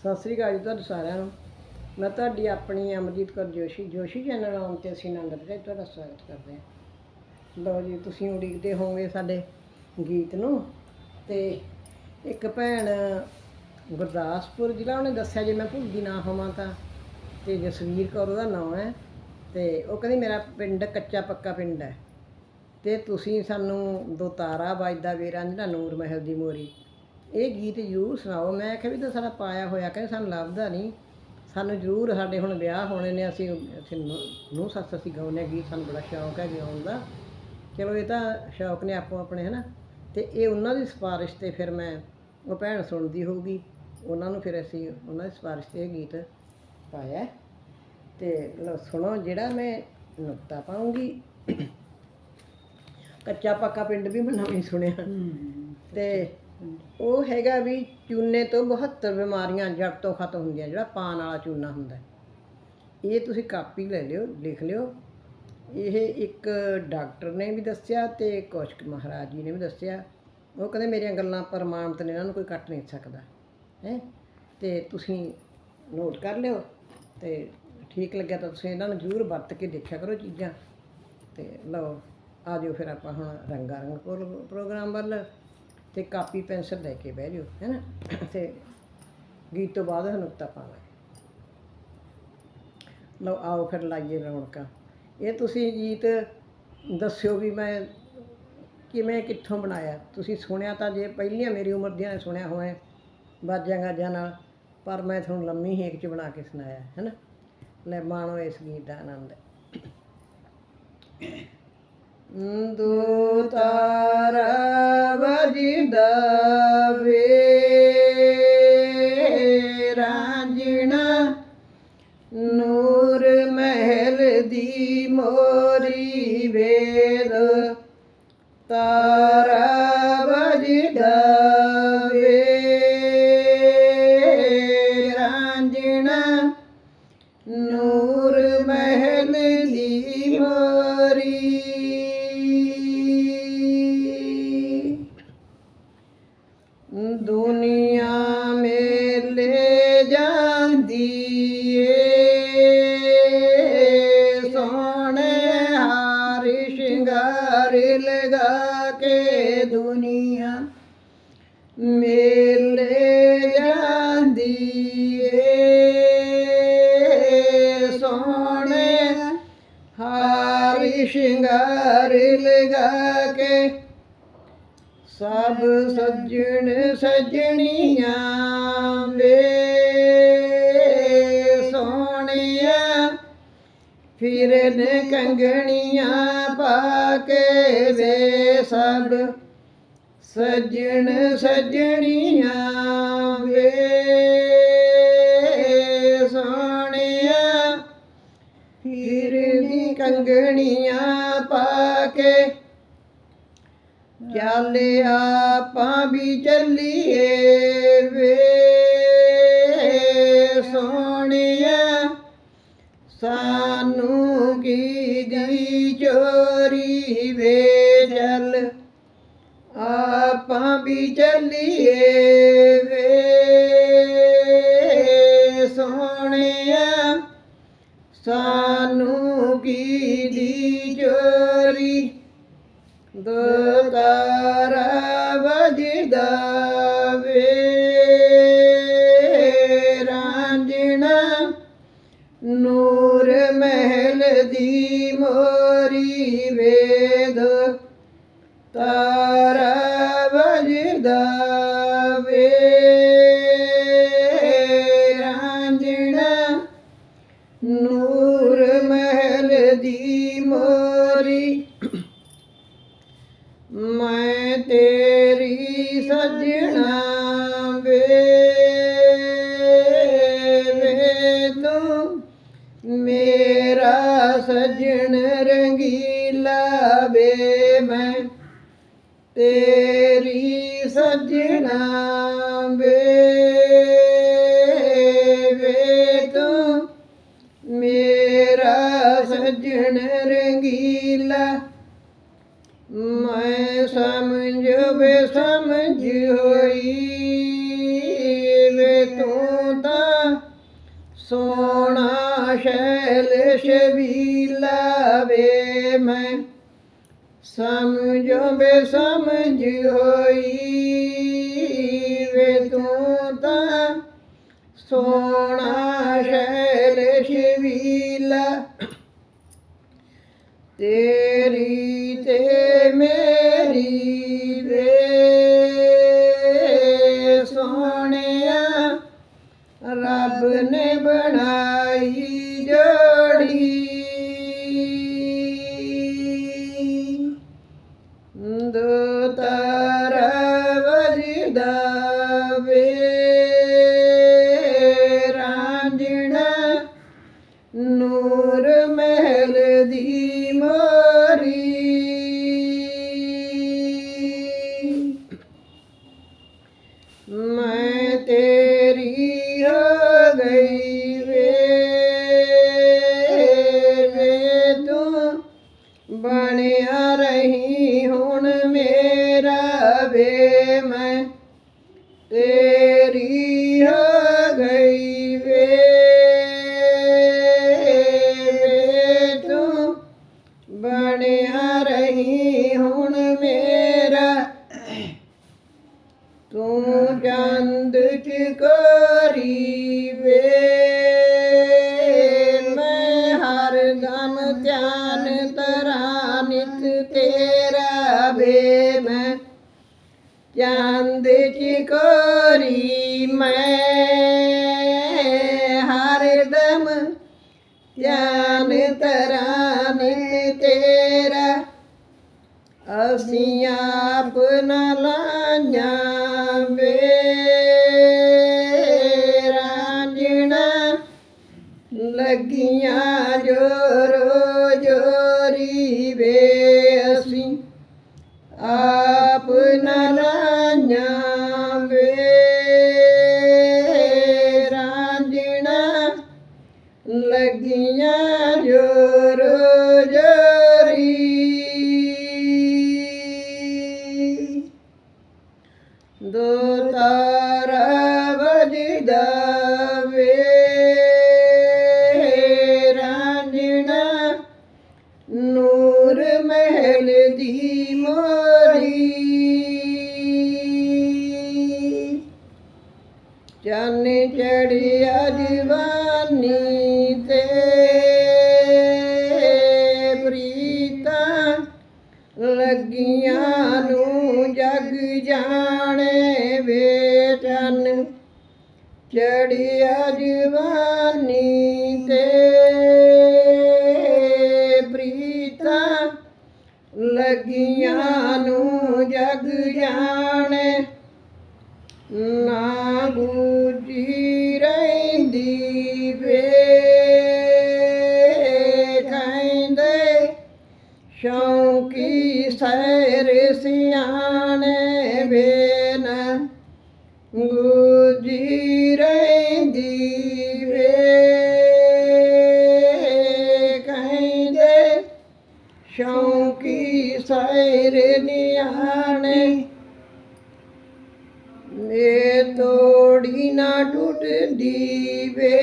ਸਤਿ ਸ੍ਰੀ ਅਕਾਲ ਜੀ ਤੁਹਾਨੂੰ ਸਾਰਿਆਂ ਨੂੰ। ਮੈਂ ਤੁਹਾਡੀ ਆਪਣੀ ਅਮਰਜੀਤ ਕੌਰ ਜੋਸ਼ੀ ਜੋਸ਼ੀ ਚੈਨਲ ਆਉਣ ਤੇ ਅਸੀਂ ਆਨੰਦ ਤੇ ਤੁਹਾਡਾ ਸਵਾਗਤ ਕਰਦੇ ਹਾਂ। ਲਓ ਜੀ, ਤੁਸੀਂ ਉਡੀਕਦੇ ਹੋਵੋਗੇ ਸਾਡੇ ਗੀਤ ਨੂੰ ਤੇ ਇੱਕ ਭੈਣ ਗੁਰਦਾਸਪੁਰ ਜ਼ਿਲ੍ਹਾ ਉਹਨੇ ਦੱਸਿਆ ਜੇ ਮੈਂ ਭੁੱਲਦੀ ਨਾ ਹੋਵਾਂ ਤਾਂ, ਤੇ ਜਸਵੀਰ ਕੌਰ ਉਹਦਾ ਨਾਮ ਹੈ ਤੇ ਉਹ ਕਹਿੰਦੀ ਮੇਰਾ ਪਿੰਡ ਕੱਚਾ ਪੱਕਾ ਪਿੰਡ ਹੈ ਤੇ ਤੁਸੀਂ ਸਾਨੂੰ ਦੋ ਤਾਰਾ ਵੱਜਦਾ ਵੇਰਾਂ ਜਿਹੜਾ ਨੂਰ ਮਹਿਲ ਦੀ ਮੋਰੀ ਇਹ ਗੀਤ ਜ਼ਰੂਰ ਸੁਣਾਓ। ਮੈਂ ਆਖਿਆ ਵੀ ਤਾਂ ਸਾਡਾ ਪਾਇਆ ਹੋਇਆ ਕਹਿੰਦੇ ਸਾਨੂੰ ਲੱਭਦਾ ਨਹੀਂ ਸਾਨੂੰ ਜ਼ਰੂਰ ਸਾਡੇ ਹੁਣ ਵਿਆਹ ਹੋਣੇ ਨੇ ਅਸੀਂ ਅਸੀਂ ਨੂੰ ਸੱਸ ਅਸੀਂ ਗਾਉਂਦੇ ਹਾਂ ਗੀਤ ਸਾਨੂੰ ਬੜਾ ਸ਼ੌਂਕ ਹੈ ਗਾਉਣ ਦਾ। ਚਲੋ ਇਹ ਤਾਂ ਸ਼ੌਂਕ ਨੇ ਆਪੋ ਆਪਣੇ ਹਨਾ। ਤੇ ਇਹ ਉਹਨਾਂ ਦੀ ਸਿਫਾਰਿਸ਼ ਤੇ ਫਿਰ ਮੈਂ ਉਹ ਭੈਣ ਸੁਣਦੀ ਹੋਊਗੀ। ਉਹਨਾਂ ਨੂੰ ਫਿਰ ਅਸੀਂ ਉਹਨਾਂ ਦੀ ਸਿਫਾਰਿਸ਼ ਤੇ ਇਹ ਗੀਤ ਪਾਇਆ। ਤੇ ਲਓ ਸੁਣੋ ਜਿਹੜਾ ਮੈਂ ਨੁਕਤਾ ਪਾਉਂਗੀ। ਕੱਚਾ ਪੱਕਾ ਪਿੰਡ ਵੀ ਮੈਂ ਨਵੇਂ ਸੁਣਿਆ। ਤੇ ਉਹ ਹੈਗਾ ਵੀ ਚੂਨੇ ਤੋਂ 72 ਬਿਮਾਰੀਆਂ ਜੜ ਤੋਂ ਖਤਮ ਹੁੰਦੀਆਂ, ਜਿਹੜਾ ਪਾਣ ਵਾਲਾ ਚੂਨਾ ਹੁੰਦਾ। ਇਹ ਤੁਸੀਂ ਕਾਪੀ ਲੈ ਲਿਓ, ਲਿਖ ਲਿਓ। ਇਹ ਇੱਕ ਡਾਕਟਰ ਨੇ ਵੀ ਦੱਸਿਆ ਤੇ ਕੌਸ਼ਕ ਮਹਾਰਾਜ ਜੀ ਨੇ ਵੀ ਦੱਸਿਆ। ਉਹ ਕਹਿੰਦੇ ਮੇਰੀਆਂ ਗੱਲਾਂ ਪ੍ਰਮਾਣਿਤ ਨੇ, ਇਹਨਾਂ ਨੂੰ ਕੋਈ ਕੱਟ ਨਹੀਂ ਸਕਦਾ, ਹੈ। ਤੇ ਤੁਸੀਂ ਨੋਟ ਕਰ ਲਿਓ ਤੇ ਠੀਕ ਲੱਗਿਆ ਤਾਂ ਤੁਸੀਂ ਇਹਨਾਂ ਨੂੰ ਜ਼ਰੂਰ ਵਰਤ ਕੇ ਦੇਖਿਆ ਕਰੋ ਚੀਜ਼ਾਂ। ਤੇ ਲਓ, ਆ ਜਾਓ ਫਿਰ ਆਪਾਂ ਹੁਣ ਰੰਗਾ ਰੰਗ ਪ੍ਰੋ- ਪ੍ਰੋਗਰਾਮ ਵੱਲ। ਤੇ ਕਾਪੀ ਪੈਨਸਲ ਲੈ ਕੇ ਬਹਿ ਜਾਓ ਹੈ ਨਾ ਤੇ ਗੀਤ ਤੋਂ ਬਾਅਦ ਨੁਕਤਾ ਪਾਵਾਂਗੇ ਲਓ, ਆਓ ਫਿਰ ਲਾਈਏ ਰੌਣਕਾਂ। ਇਹ ਤੁਸੀਂ ਗੀਤ ਦੱਸਿਓ ਵੀ ਮੈਂ ਕਿਵੇਂ, ਕਿੱਥੋਂ ਬਣਾਇਆ? ਤੁਸੀਂ ਸੁਣਿਆ ਤਾਂ ਜੇ ਪਹਿਲੀਆਂ ਮੇਰੀ ਉਮਰ ਦੀਆਂ ਨੇ ਸੁਣਿਆ ਹੋਇਆ ਬਾਜਾਂ ਗਾਜਾਂ ਨਾਲ, ਪਰ ਮੈਂ ਤੁਹਾਨੂੰ ਲੰਮੀ ਹੇਕ ਚ ਬਣਾ ਕੇ ਸੁਣਾਇਆ ਹੈ ਨਾ ਲੈ, ਮਾਣੋ ਇਸ ਗੀਤ ਦਾ ਆਨੰਦ ਦੋ ਤਾਰਾ ਵਜਦਾ ਵੇ ਰਾਂਝਣਾ ਨੂਰ ਮਹਿਲ ਦੀ ਮੋਰੀ ਵੇਦ ਤਾਰਾ ਜਾਂਦੀ ਏ ਸੋਹਣੇ ਹਾਰ ਸ਼ਿੰਗਾਰ ਲਗਾ ਕੇ ਦੁਨੀਆ ਮੇਲੇ ਜਾਂਦੀ ਏ। ਸੋਹਣੇ ਹਾਰ ਸ਼ਿੰਗਾਰ ਲਗਾ ਕੇ ਸਭ ਸੱਜਣ ਸੱਜਣੀਆਂ ਵੇ ਫਿਰਨ ਕੰਗਣੀਆਂ ਪਾ ਕੇ ਵੇ ਸਭ ਸੱਜਣ ਸੱਜਣੀਆਂ ਵੇ ਸੋਹਣੀਆਂ। ਫਿਰਦੀ ਕੰਗਣੀਆਂ ਪਾ ਕੇ ਚੱਲ ਆਪਾਂ ਵੀ ਚੱਲੀਏ ਵੇ ਸੋਹਣਿਆ। ਸਾਨੂੰ ਕੀ ਦੀ ਚੋਰੀ ਵੇ ਚੱਲ ਆਪਾਂ ਵੀ ਚੱਲੀਏ ਵੇ। ਸੋਹਣਿਆ, ਸਾਨੂੰ ਕੀ ਦੀ ਚੋਰੀ? ਦੋਤਾਰਾ ਵਜਦਾ ਦੀ ਮੋਰੀ ਵੇਦ ਤਾਰਾ ਵਜਦਾ ਵੇ। ਸਜਣ ਰੰਗੀਲਾ ਵੇ ਮੈਂ, ਤੇਰੀ ਸਜਣਾ ਵੇ ਵੇ ਤੂੰ ਮੇਰਾ ਸਜਣ ਰੰਗੀਲਾ ਮੈਂ ਸਮਝ ਵੇ ਸਮਝ ਹੋਈ ਵੇ ਤੂੰ ਤਾਂ ਸੋਣਾ ਸ਼ੈਲ ਸ਼ਬੀਲਾ ਵੇ ਮੈਂ ਸਮਝੋ ਬੇ ਸਮਝ ਹੋਈ ਵੇ ਤੂੰ ਤਾਂ ਸੋਣਾ ਸ਼ੈਲ ਸ਼ਬੀਲਾ ਤੇਰੀ ਤੇ ਮੇਰੀ ਵੇ ਸੋਹਣਿਆ ਰੱਬ ਨੇ ਬਣਾਈ ਜੋੜੀ ਆਪ ਚੜਿਆ ਜਵਾਨੀ ਤੇ ਪ੍ਰੀਤਾਂ ਲੱਗੀਆਂ ਨੂੰ ਜਗ ਜਾਣੇ, ਨਾ ਬੂਝੀ ਰਹਿੰਦੀ ਵੇ ਕਹਿੰਦੇ ਸ਼ੌਂਕੀ ਸੈਰ ਸਿਆਣੇ ਸੈਰ ਨਿਆਣੇ। ਏ ਤੋੜੀ ਨਾ ਟੁੱਟਦੀ ਵੇ।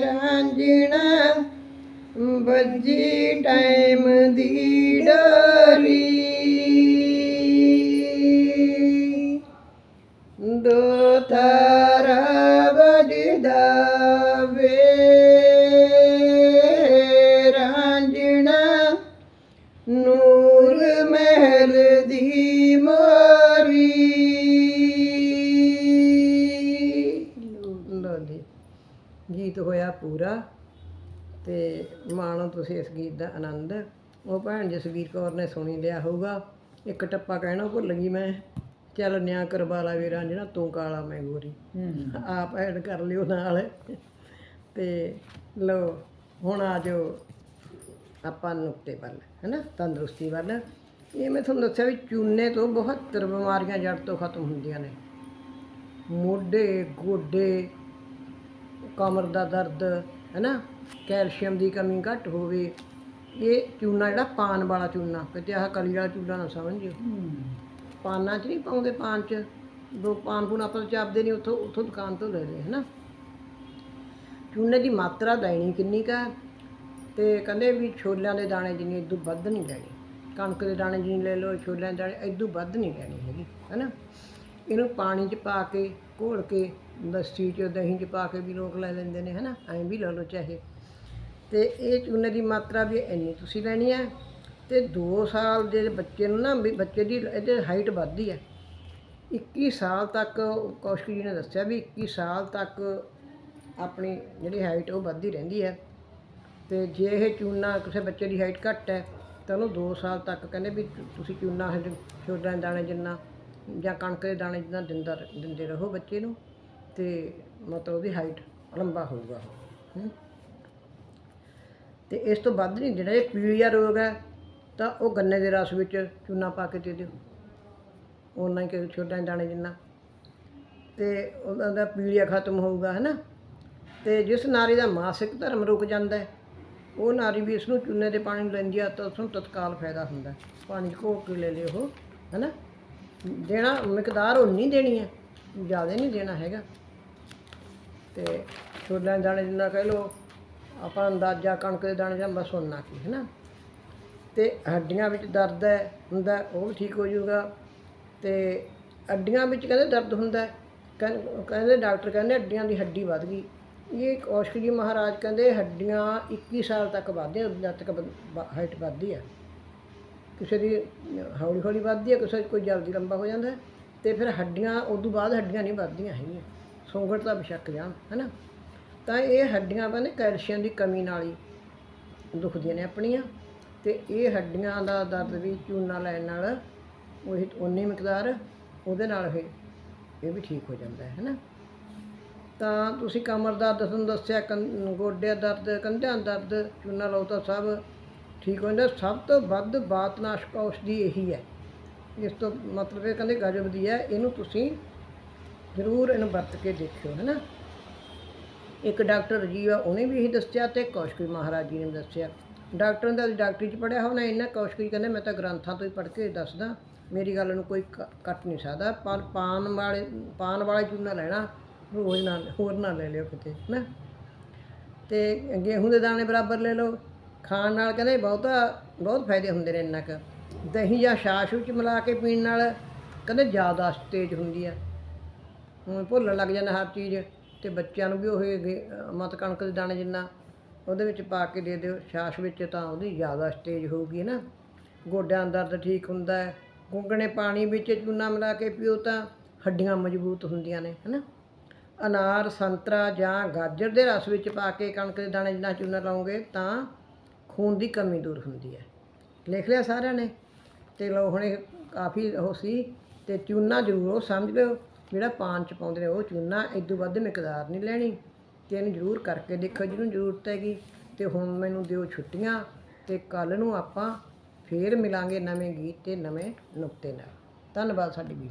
ਰਾਂਝਣਾ ਵੱਜੀ ਟਾਈਮ ਦੀ ਡੋਰੀ। ਗੀਤ ਹੋਇਆ ਪੂਰਾ ਤੇ ਮਾਣੋ ਤੁਸੀਂ ਇਸ ਗੀਤ ਦਾ ਆਨੰਦ। ਉਹ ਭੈਣ ਜਸਵੀਰ ਕੌਰ ਨੇ ਸੁਣੀ ਲਿਆ ਹੋਊਗਾ। ਇੱਕ ਟੱਪਾ ਕਹਿਣਾ ਭੁੱਲ ਗਈ ਮੈਂ। ਚੱਲ ਨਿਆ ਕਰਵਾਲਾ ਵੀਰਾਂ ਜਿਹੜਾ ਤੂੰ ਕਾਲਾ ਮੈਂ ਗੋਰੀ। ਆਪ ਐਡ ਕਰ ਲਿਓ ਨਾਲ। ਤੇ ਲੋ ਹੁਣ ਆ ਜਾਓ ਆਪਾਂ ਨੁਕਤੇ ਵੱਲ ਹੈਨਾ? ਤੰਦਰੁਸਤੀ ਵੱਲ। ਇਹ ਮੈਂ ਤੁਹਾਨੂੰ ਦੱਸਿਆ ਵੀ ਚੂਨੇ ਤੋਂ 72 ਬਿਮਾਰੀਆਂ ਜੜ ਤੋਂ ਖਤਮ ਹੁੰਦੀਆਂ ਨੇ। ਮੋਢੇ ਗੋਡੇ ਕਮਰ ਦਾ ਦਰਦ ਹੈਨਾ? ਕੈਲਸ਼ੀਅਮ ਦੀ ਕਮੀ ਘੱਟ ਹੋਵੇ। ਇਹ ਚੂਨਾ ਜਿਹੜਾ ਪਾਨ ਵਾਲਾ ਚੂਨਾ ਕਿਤੇ ਆਹ ਕਲੀ ਵਾਲਾ ਚੂਨਾ ਨਾ ਸਮਝਿਓ। ਪਾਨਾਂ 'ਚ ਨਹੀਂ ਪਾਉਂਦੇ ਪਾਨ 'ਚ। ਦੋ ਪਾਨ ਪੂਨ ਆਪਾਂ ਚਾਪਦੇ ਨਹੀਂ ਉੱਥੋਂ ਉੱਥੋਂ ਦੁਕਾਨ ਤੋਂ ਲੈ ਲਏ ਹਨਾ? ਚੂਨੇ ਦੀ ਮਾਤਰਾ ਲੈਣੀ ਕਿੰਨੀ ਕਾ ਤੇ ਕਹਿੰਦੇ ਵੀ ਛੋਲਿਆਂ ਦੇ ਦਾਣੇ ਜਿੰਨੀ ਇਦੋਂ ਵੱਧ ਨਹੀਂ ਲੈਣੀ ਕਣਕ ਦੇ ਦਾਣੇ ਜਿੰਨੀ ਲੈ ਲਓ ਛੋਲਿਆਂ ਦੇ ਦਾਣੇ ਇਦੋਂ ਵੱਧ ਨਹੀਂ ਲੈਣੀ ਹੈਗੀ ਹੈਨਾ? ਇਹਨੂੰ ਪਾਣੀ 'ਚ ਪਾ ਕੇ, ਘੋਲ ਕੇ ਲੱਸੀ 'ਚ, ਦਹੀਂ 'ਚ ਪਾ ਕੇ ਵੀ ਲੋਕ ਲੈ ਲੈਂਦੇ ਨੇ, ਹੈਨਾ? ਐਂ ਵੀ ਲੈ ਲਓ ਚਾਹੇ। ਤੇ ਇਹ ਚੂਨੇ ਦੀ ਮਾਤਰਾ ਵੀ ਇੰਨੀ ਤੁਸੀਂ ਲੈਣੀ ਹੈ ਤੇ 2 ਸਾਲ ਦੇ ਬੱਚੇ ਨੂੰ ਨਾ ਵੀ ਬੱਚੇ ਦੀ ਇਹਦੇ ਹਾਈਟ ਵੱਧਦੀ ਹੈ। 21 ਸਾਲ ਤੱਕ, ਕੌਸ਼ਿਕ ਜੀ ਨੇ ਦੱਸਿਆ ਵੀ 21 ਸਾਲ ਤੱਕ ਆਪਣੀ ਜਿਹੜੀ ਹਾਈਟ ਉਹ ਵੱਧਦੀ ਰਹਿੰਦੀ ਹੈ। ਤੇ ਜੇ ਇਹ ਚੂਨਾ ਕਿਸੇ ਬੱਚੇ ਦੀ ਹਾਈਟ ਘੱਟ ਹੈ, ਤਾਂ ਉਹਨੂੰ 2 ਸਾਲ ਤੱਕ ਕਹਿੰਦੇ ਵੀ ਤੁਸੀਂ ਚੂਨਾ ਹਜੇ ਛੋਟਾਂ ਦਾਣੇ ਜਿੰਨਾ ਜਾਂ ਕਣਕ ਦੇ ਦਾਣੇ ਜਿੰਨਾ ਦਿੰਦਾ ਦਿੰਦੇ ਰਹੋ ਬੱਚੇ ਨੂੰ, ਤੇ ਮਤਲਬ ਉਹਦੀ ਹਾਈਟ ਲੰਬਾ ਹੋਊਗਾ ਉਹ ਤੇ ਇਸ ਤੋਂ ਵੱਧ ਨਹੀਂ, ਜਿਹੜਾ ਜੇ ਪੀਲੀਆ ਰੋਗ ਹੈ, ਤਾਂ ਉਹ ਗੰਨੇ ਦੇ ਰਸ ਵਿੱਚ ਚੂਨਾ ਪਾ ਕੇ ਦੇ ਦਿਓ। ਉਹਨਾਂ ਹੀ ਕਿ ਛੋਟਾ ਦੇ ਦਾਣੇ ਜਿੰਨਾ। ਤੇ ਉਹਨਾਂ ਦਾ ਪੀਲੀਆ ਖਤਮ ਹੋਊਗਾ ਹੈ ਨਾ ਤੇ ਜਿਸ ਨਾਰੀ ਦਾ ਮਾਸਿਕ ਧਰਮ ਰੁਕ ਜਾਂਦਾ ਹੈ, ਉਹ ਨਾਰੀ ਵੀ ਇਸ ਨੂੰ ਚੂਨੇ ਦੇ ਪਾਣੀ ਨੂੰ ਲੈਂਦੀ ਆ, ਤਾਂ ਉਸ ਨੂੰ ਤਤਕਾਲ ਫਾਇਦਾ ਹੁੰਦਾ ਪਾਣੀ 'ਚ ਘੋਲ ਕੇ ਲੈ ਲਿਓ ਉਹ ਹੈ ਨਾ ਦੇਣਾ, ਮਿਕਦਾਰ ਉਨੀ ਦੇਣੀ ਹੈ। ਜ਼ਿਆਦਾ ਨਹੀਂ ਦੇਣਾ ਹੈਗਾ। ਤੇ ਛੋਲਿਆਂ ਦੇ ਦਾਣੇ ਜਿੰਨਾ ਕਹਿ ਲਓ, ਆਪਾਂ ਅੰਦਾਜ਼ਾ ਕਣਕ ਦੇ ਦਾਣੇ ਜਾਂ ਬਸ ਉਨਾ ਕੀ ਹੈ ਨਾ ਤੇ ਹੱਡੀਆਂ ਵਿੱਚ ਦਰਦ ਹੈ, ਹੁੰਦਾ ਉਹ ਵੀ ਠੀਕ ਹੋ ਜਾਊਗਾ। ਤੇ ਹੱਡੀਆਂ ਵਿੱਚ ਕਹਿੰਦੇ ਦਰਦ ਹੁੰਦਾ ਕਹਿੰ- ਕਹਿੰਦੇ ਡਾਕਟਰ ਕਹਿੰਦੇ ਹੱਡੀਆਂ ਦੀ ਹੱਡੀ ਵੱਧ ਗਈ। ਇਹ ਕੌਸ਼ਕ ਜੀ ਮਹਾਰਾਜ ਕਹਿੰਦੇ ਹੱਡੀਆਂ 21 ਸਾਲ ਤੱਕ ਵੱਧਦੀਆਂ ਜਦ ਤੱਕ ਹਾਈਟ ਵੱਧਦੀ ਹੈ ਕਿਸੇ ਦੀ ਹੌਲੀ ਹੌਲੀ ਵੱਧਦੀ ਹੈ, ਕਿਸੇ ਕੋਈ ਜਲਦੀ ਲੰਬਾ ਹੋ ਜਾਂਦਾ ਹੈ, ਤੇ ਫਿਰ ਹੱਡੀਆਂ ਉਦੋਂ ਬਾਅਦ ਹੱਡੀਆਂ ਨਹੀਂ ਵੱਧਦੀਆਂ ਹੈਗੀਆਂ। ਸੌਂਗੜ ਤਾਂ ਬਿਸ਼ੱਕ ਜਾਣ ਹੈਨਾ ਤਾਂ ਇਹ ਹੱਡੀਆਂ ਬੰਨੇ ਕੈਲਸ਼ੀਅਮ ਦੀ ਕਮੀ ਨਾਲ ਹੀ ਦੁਖਦੀਆਂ ਨੇ ਆਪਣੀਆਂ, ਤੇ ਇਹ ਹੱਡੀਆਂ ਦਾ ਦਰਦ ਵੀ ਚੂਨਾ ਲੈਣ ਨਾਲ ਉਹੀ ਉਨੀ ਮਿਕਦਾਰ, ਉਹਦੇ ਨਾਲ ਇਹ ਇਹ ਵੀ ਠੀਕ ਹੋ ਜਾਂਦਾ ਹੈ ਹੈਨਾ ਤਾਂ ਤੁਸੀਂ ਕਮਰ ਦਰਦ ਤੁਹਾਨੂੰ ਦੱਸਿਆ ਕੰ- ਗੋਡਿਆਂ ਦਰਦ, ਕੰਧਿਆਂ ਦਰਦ, ਚੂਨਾ ਲਓ ਤਾਂ ਸਭ ਠੀਕ ਹੋ ਜਾਂਦਾ। ਸਭ ਤੋਂ ਵੱਧ ਬਾਤਨਾਸ਼ਕ ਔਸ਼ਧੀ ਇਹੀ ਹੈ। ਇਸ ਤੋਂ ਮਤਲਬ ਇਹ ਕਹਿੰਦੇ ਗਜਬ ਦੀ ਹੈ। ਇਹਨੂੰ ਤੁਸੀਂ ਜ਼ਰੂਰ ਇਹਨੂੰ ਵਰਤ ਕੇ ਦੇਖਿਓ ਹੈ ਨਾ ਇੱਕ ਡਾਕਟਰ ਰਾਜੀਵ ਆ, ਉਹਨੇ ਵੀ ਇਹੀ ਦੱਸਿਆ ਤੇ ਕੌਸ਼ਕੀ ਮਹਾਰਾਜ ਜੀ ਨੇ ਵੀ ਦੱਸਿਆ। ਡਾਕਟਰ ਦਾ ਡਾਕਟਰੀ ਚ ਪੜਿਆ ਹੋਣਾ ਇਹਨਾਂ ਕੌਸ਼ਕੀ ਕਹਿੰਦੇ, ਮੈਂ ਤਾਂ ਗ੍ਰੰਥਾਂ ਤੋਂ ਹੀ ਪੜ੍ਹ ਕੇ ਦੱਸਦਾ। ਮੇਰੀ ਗੱਲ ਨੂੰ ਕੋਈ ਕੱਟ ਨਹੀਂ ਸਕਦਾ। ਪਰ ਪਾਨ ਵਾਲੇ ਪਾਨ ਵਾਲਾ ਚੂਨਾ ਲੈਣਾ। ਰੋਜ਼ ਨਾਲ ਹੋਰ ਨਾ ਲੈ ਲਿਓ ਕਿਤੇ ਨਾ ਤੇ ਗੇਹੂੰ ਦੇ ਦਾਣੇ ਬਰਾਬਰ ਲੈ ਲਓ। ਖਾਣ ਨਾਲ ਕਹਿੰਦੇ ਬਹੁਤਾ, ਬਹੁਤ ਫਾਇਦੇ ਹੁੰਦੇ ਨੇ ਇੰਨਾ ਕੁ। ਦਹੀਂ ਜਾਂ ਛਾਛ ਵਿੱਚ ਮਿਲਾ ਕੇ ਪੀਣ ਨਾਲ ਕਹਿੰਦੇ ਜ਼ਿਆਦਾ ਤੇਜ਼ ਹੁੰਦੀ ਆ। ਹੁਣ ਭੁੱਲਣ ਲੱਗ ਜਾਂਦਾ ਹਰ ਚੀਜ਼ ਤੇ ਬੱਚਿਆਂ ਨੂੰ ਵੀ ਉਹ ਗੇ- ਮਤ ਕਣਕ ਦੇ ਦਾਣੇ ਜਿੰਨਾ ਉਹਦੇ ਵਿੱਚ ਪਾ ਕੇ ਦੇ ਦਿਓ ਛਾਛ ਵਿੱਚ ਤਾਂ ਉਹਦੀ ਜ਼ਿਆਦਾ ਸਟੇਜ ਹੋਊਗੀ ਨਾ। ਗੋਡਿਆਂ ਦਾ ਦਰਦ ਠੀਕ ਹੁੰਦਾ ਹੈ। ਗੁੰਗਣੇ ਪਾਣੀ ਵਿੱਚ ਚੂਨਾ ਮਿਲਾ ਕੇ ਪੀਓ ਤਾਂ ਹੱਡੀਆਂ ਮਜ਼ਬੂਤ ਹੁੰਦੀਆਂ ਨੇ, ਹੈਨਾ। ਅਨਾਰ, ਸੰਤਰਾ ਜਾਂ ਗਾਜਰ ਦੇ ਰਸ ਵਿੱਚ ਪਾ ਕੇ ਕਣਕ ਦੇ ਦਾਣੇ ਜਿੰਨਾ ਚੂਨਾ ਲਾਉਂਗੇ ਤਾਂ ਖੂਨ ਦੀ ਕਮੀ ਦੂਰ ਹੁੰਦੀ ਹੈ। ਲਿਖ ਲਿਆ ਸਾਰਿਆਂ ਨੇ? ਤੇ ਲਓ ਹੁਣੇ ਕਾਫੀ ਉਹ ਸੀ। ਤੇ ਚੂਨਾ ਜ਼ਰੂਰ ਉਹ ਸਮਝ ਲਿਓ, ਜਿਹੜਾ ਪਾਨ ਚ ਪਾਉਂਦੇ ਨੇ ਉਹ ਚੂਨਾ ਇਦੋਂ ਵੱਧ ਮਿਕਦਾਰ ਨਹੀਂ ਲੈਣੀ। ਤੇ ਇਹਨੂੰ ਜ਼ਰੂਰ ਕਰਕੇ ਦੇਖੋ, ਜਿਹਨੂੰ ਜ਼ਰੂਰਤ ਹੈਗੀ। ਤੇ ਹੁਣ ਮੈਨੂੰ ਦਿਓ ਛੁੱਟੀਆਂ, ਤੇ ਕੱਲ ਨੂੰ ਆਪਾਂ ਫੇਰ ਮਿਲਾਂਗੇ ਨਵੇਂ ਗੀਤ ਤੇ ਨਵੇਂ ਨੁਕਤੇ ਨਾਲ। ਧੰਨਵਾਦ ਸਾਡੀ ਵੀ